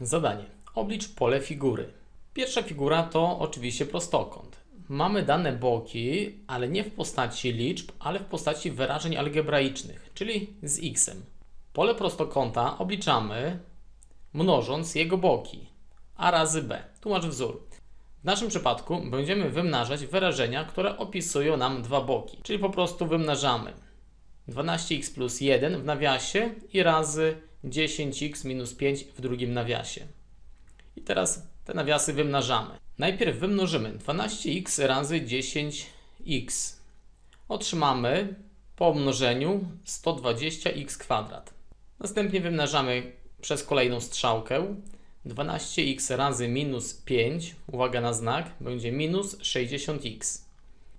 Zadanie. Oblicz pole figury. Pierwsza figura to oczywiście prostokąt. Mamy dane boki, ale nie w postaci liczb, ale w postaci wyrażeń algebraicznych, czyli z x. Pole prostokąta obliczamy mnożąc jego boki. A razy b. Tu masz wzór. W naszym przypadku będziemy wymnażać wyrażenia, które opisują nam dwa boki, czyli po prostu wymnażamy 12x plus 1 w nawiasie i razy 10x minus 5 w drugim nawiasie. I teraz te nawiasy wymnażamy. Najpierw wymnożymy 12x razy 10x. Otrzymamy po umnożeniu 120x kwadrat. Następnie wymnażamy przez kolejną strzałkę 12x razy minus 5, uwaga na znak, będzie minus 60x.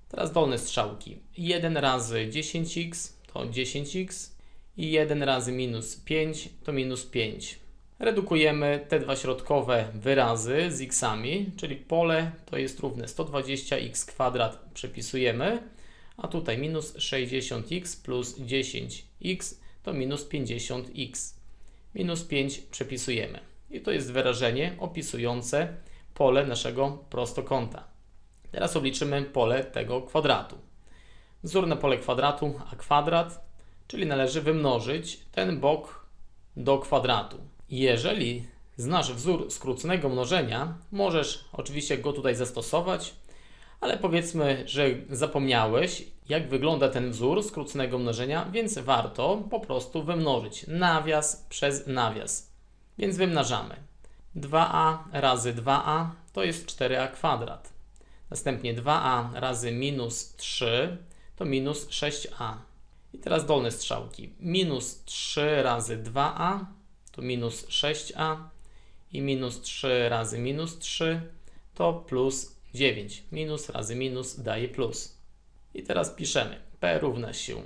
Teraz dolne strzałki. 1 razy 10x to 10x i 1 razy minus 5 to minus 5. Redukujemy te dwa środkowe wyrazy z xami, czyli pole to jest równe 120x kwadrat przepisujemy, a tutaj minus 60x plus 10x to minus 50x. Minus 5 przepisujemy. I to jest wyrażenie opisujące pole naszego prostokąta. Teraz obliczymy pole tego kwadratu. Wzór na pole kwadratu a kwadrat, czyli należy wymnożyć ten bok do kwadratu. Jeżeli znasz wzór skróconego mnożenia, możesz oczywiście go tutaj zastosować, ale powiedzmy, że zapomniałeś, jak wygląda ten wzór skróconego mnożenia, więc warto po prostu wymnożyć nawias przez nawias. Więc wymnażamy. 2a razy 2a to jest 4a kwadrat. Następnie 2a razy minus 3 to minus 6a. I teraz dolne strzałki. Minus 3 razy 2a to minus 6a i minus 3 razy minus 3 to plus 9. Minus razy minus daje plus. I teraz piszemy p równa się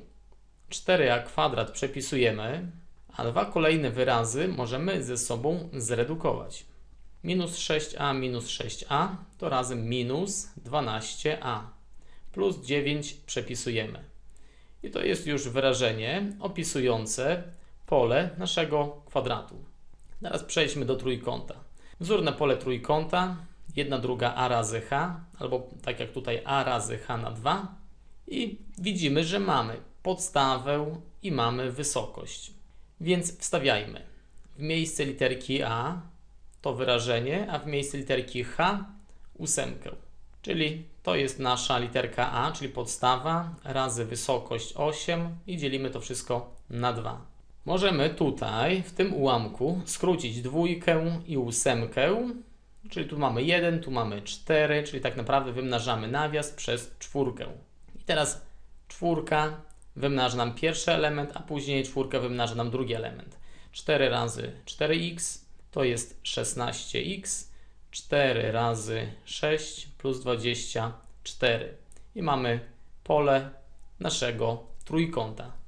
4a kwadrat przepisujemy, a dwa kolejne wyrazy możemy ze sobą zredukować. Minus 6a minus 6a to razem minus 12a plus 9 przepisujemy. I to jest już wyrażenie opisujące pole naszego kwadratu. Teraz przejdźmy do trójkąta. Wzór na pole trójkąta, 1 druga a razy h, albo tak jak tutaj a razy h na 2. I widzimy, że mamy podstawę i mamy wysokość. Więc wstawiajmy w miejsce literki a to wyrażenie, a w miejsce literki h ósemkę. Czyli to jest nasza literka a, czyli podstawa razy wysokość 8 i dzielimy to wszystko na 2. Możemy tutaj w tym ułamku skrócić dwójkę i ósemkę, czyli tu mamy 1, tu mamy 4, czyli tak naprawdę wymnażamy nawias przez czwórkę. I teraz czwórka wymnaża nam pierwszy element, a później czwórka wymnaża nam drugi element. 4 razy 4x to jest 16x, 4 razy 6 plus 24. I mamy pole naszego trójkąta.